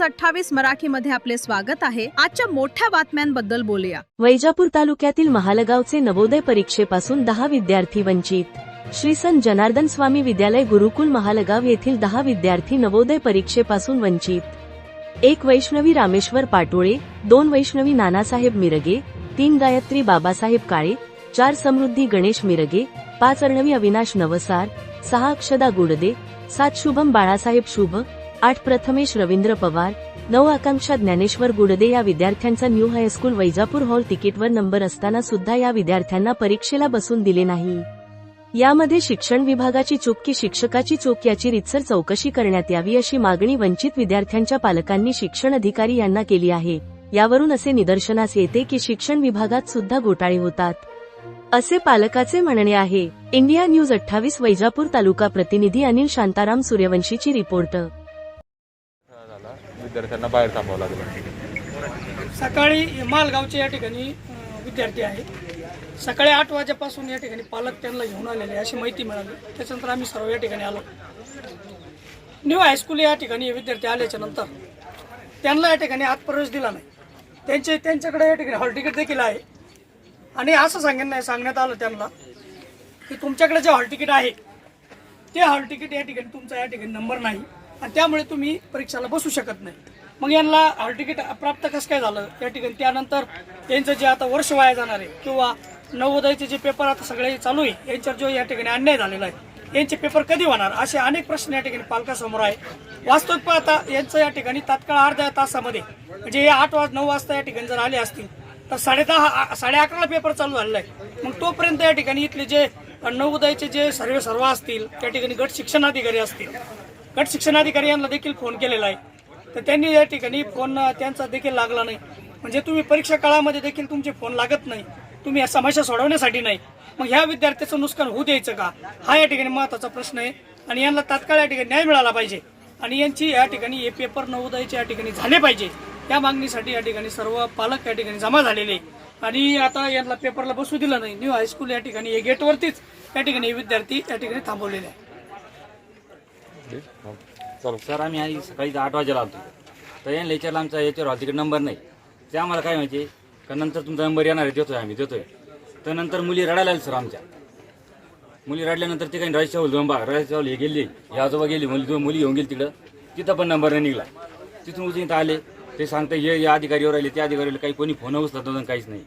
News अठ्ठावीस मराठी मध्ये आपले स्वागत आहे. आजच्या मोठ्या बातम्यांबद्दल बोलूया. वैजापूर तालुक्यातील महालगावचे नवोदय परीक्षेपासून दहा विद्यार्थी वंचित. श्री संत जनार्दन स्वामी विद्यालय गुरुकुल महालगाव येथील दहा विद्यार्थी नवोदय परीक्षेपासून वंचित. एक वैष्णवी रामेश्वर पाटोळे दोन वैष्णवी नानासाहेब मिरगे तीन गायत्री बाबासाहेब काळे चार समृद्धी गणेश मिरगे पाच अर्णवी अविनाश नवसार सहा अक्षदा गुडदे सात शुभम बाळासाहेब शुभ आठ प्रथमेश रवींद्र पवार नऊ आकांक्षा ज्ञानेश्वर गुडदे या विद्यार्थ्यांचा new high school Vaijapur hall तिकीटवर number असताना सुद्धा या विद्यार्थ्यांना परीक्षेला बसून दिले नाही. यामध्ये शिक्षण विभागाची चूक की शिक्षकाची चूक याची रितसर चौकशी करण्यात यावी अशी मागणी वंचित विद्यार्थ्यांच्या पालकांनी शिक्षण अधिकारी यांना केली आहे. यावरून असे निदर्शनास येते की शिक्षण विभागात सुद्धा घोटाळे होतात. असे पालकाचे म्हणणे आहे. इंडिया न्यूज अठ्ठावीस वैजापूर तालुका प्रतिनिधी अनिल शांताराम सूर्यवंशीची रिपोर्ट. विद्यार्थ्यांना बाहेर थांबावं लागलं. सकाळी मालगावचे या ठिकाणी विद्यार्थी आहेत. सकाळी आठ वाजेपासून या ठिकाणी पालक त्यांना घेऊन आलेले अशी माहिती मिळाली. त्याच्यानंतर आम्ही सर्व या ठिकाणी आलो. न्यू हायस्कूल या ठिकाणी विद्यार्थी आल्याच्यानंतर त्यांना या ठिकाणी आत प्रवेश दिला नाही. त्यांचे त्यांच्याकडे या ठिकाणी हॉल तिकीट देखील आहे. आणि असं सांगण्यात सांगण्यात आलं त्यांना की तुमच्याकडे जे हॉल तिकीट आहे ते हॉल तिकीट या ठिकाणी तुमचा या ठिकाणी नंबर नाही. आणि त्यामुळे तुम्ही परीक्षाला बसू शकत नाही. मग यांना हॉल तिकीट प्राप्त कसं काय झालं? या ठिकाणी त्यानंतर यांचं जे आता वर्ष वाया जाणार आहे किंवा नवोदयचे जे पेपर आता सगळे चालू आहे यांच्यावर जो या ठिकाणी अन्याय झालेला आहे यांचे पेपर कधी होणार? असे अनेक प्रश्न या ठिकाणी पालकासमोर आहे. वास्तविक पाहता यांचं या ठिकाणी तात्काळ अर्ध्या तासामध्ये म्हणजे हे आठ वाज नऊ वाजता या ठिकाणी जर आले असतील तर साडेदहा साडे अकराला पेपर चालू झालेला आहे. मग तोपर्यंत या ठिकाणी इथले जे नवोदयचे जे सर्व सर्व असतील त्या ठिकाणी गट शिक्षणाधिकारी असतील गट शिक्षणाधिकारी यांना देखील फोन केलेला आहे तर त्यांनी या ठिकाणी फोन त्यांचा देखील लागला नाही म्हणजे तुम्ही परीक्षा काळामध्ये देखील तुमचे फोन लागत नाही तुम्ही या समस्या सोडवण्यासाठी नाही मग ह्या विद्यार्थ्याचं नुकसान होऊ द्यायचं का हा या ठिकाणी महत्त्वाचा प्रश्न आहे आणि यांना तात्काळ या ठिकाणी न्याय मिळाला पाहिजे आणि यांची या ठिकाणी हे पेपर नवोदयाचे या ठिकाणी झाले पाहिजे त्या मागणीसाठी या ठिकाणी सर्व पालक या ठिकाणी जमा झालेले आहे. आणि आता यांना पेपरला बसू दिलं नाही न्यू हायस्कूल या ठिकाणी हे गेटवरतीच या ठिकाणी हे विद्यार्थी या ठिकाणी थांबवलेले आहे चालू सर आम्ही आधी सकाळी आठ वाजेला आलो तर यांना विचारलं आमचा याच्यावर हॉल तिकीट नंबर नाही. ते आम्हाला काय माहिती? का नंतर तुमचा नंबर येणार आहे देतोय आम्ही देतोय. तर नंतर मुली रडायला लागली सर आमच्या. मुली रडल्यानंतर ते काही राजशाहू दोन बा चावल हे गेली हे आजोबा गेली मुली दोन मुली घेऊन गेली तिकडं. तिथं पण नंबर नाही निघाला. तिथून उजून इथं आले ते सांगता हे या अधिकारीवर आले त्या अधिकारीवर काही कोणी फोन उचलत नव्हतं काहीच नाही.